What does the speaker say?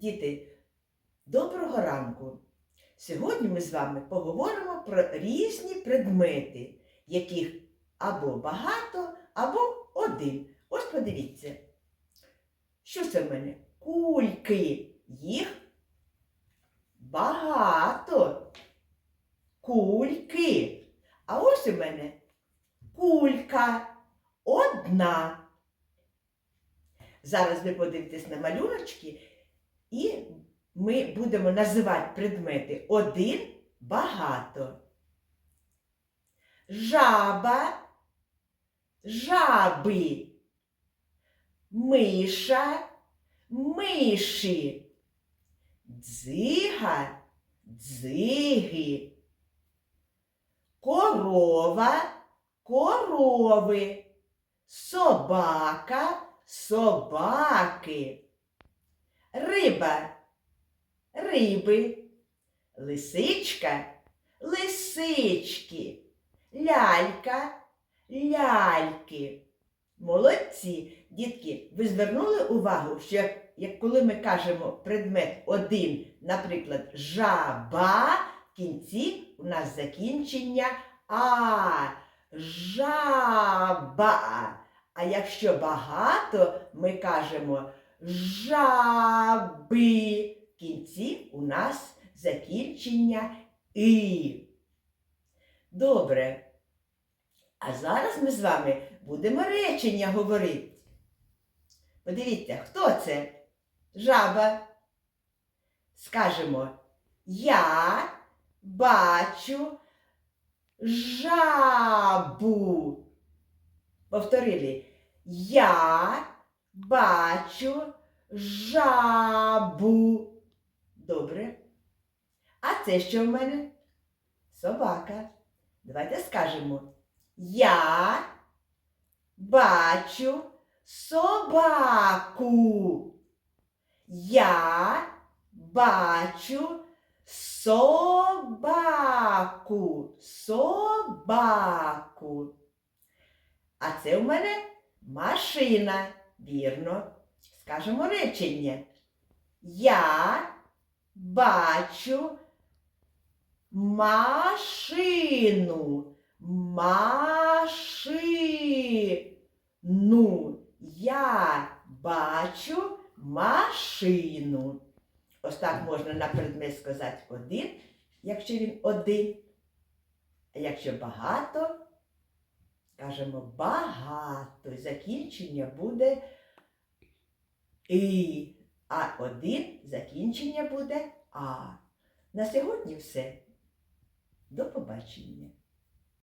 Діти, доброго ранку! Сьогодні ми з вами поговоримо про різні предмети, яких або багато, або один. Ось подивіться. Що це в мене? Кульки. Їх багато. Кульки. А ось у мене кулька одна. Зараз ви подивитесь на малюночки, і ми будемо називати предмети один багато. Жаба, жаби, миша, миші, дзига, дзиги, корова, корови, собака, собаки, риба, риби, лисичка, лисички, лялька, ляльки. Молодці, дітки, ви звернули увагу, що як, коли ми кажемо предмет один, наприклад, жаба, в кінці у нас закінчення а, жаба. А якщо багато, ми кажемо жаби. В кінці у нас закінчення і. Добре. А зараз ми з вами будемо речення говорити. Подивіться, хто це? Жаба. Скажемо, я бачу жабу. Повторили. Я бачу жабу. Добре. А це що в мене? Собака. Давайте скажемо. Я бачу собаку. Я бачу собаку. Собаку. А це у мене машина. Вірно. Скажемо речення. Я бачу машину. Машину. Я бачу машину. Ось так можна на предмет сказати один, якщо він один. А якщо багато, кажемо багато. Закінчення буде і. А один закінчення буде А. На сьогодні все. До побачення.